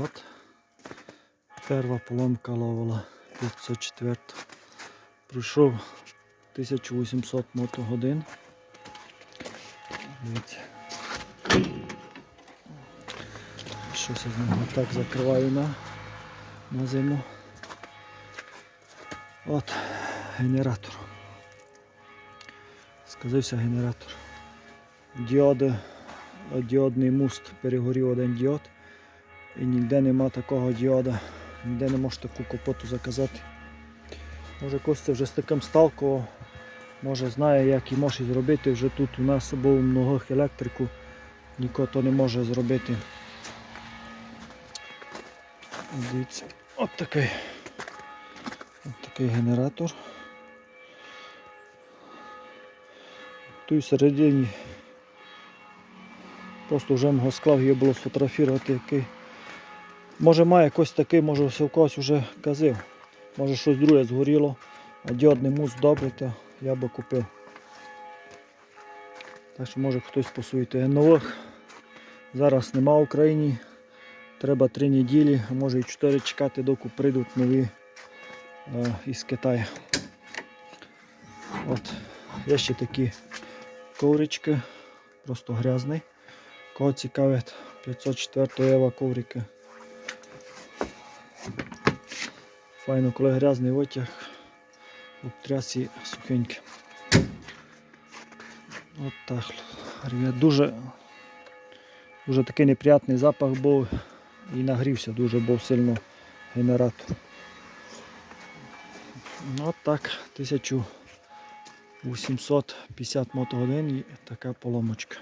От. Перша поломка ловила 504. Пройшов 1800 мотогодин. Дивіться. Щось я з нього так закриваю на, на зиму. От генератор. Сказався генератор. Діоди, діодний муст перегорів один діод. І ніде нема такого діода. Ніде не можеш таку капоту заказати. Може Костя вже з таким сталкував. Може знає як і може зробити. Вже тут у нас був многих електрику. Ніхто то не може зробити. Дивіться. От такий. От такий генератор. Тут всередині просто вже мого склав його було сфотографувати, який. Може має якось такий, може в когось вже казив. Може щось друге згоріло, а діодний мус добрий, то я би купив. Так що може хтось посуєте. Нових зараз нема в Україні. Треба три неділі, а може і чотири чекати, доки прийдуть нові е, із Китаю. От, є ще такі коврички, просто грязний. Кого цікавить 504 Ева коврики. Файно, коли грязний витяг, обтрясі сухенькі. От так. Дуже, дуже такий неприятний запах був і нагрівся дуже був сильно генератор. От так, 1850 мотогодин і така поломочка.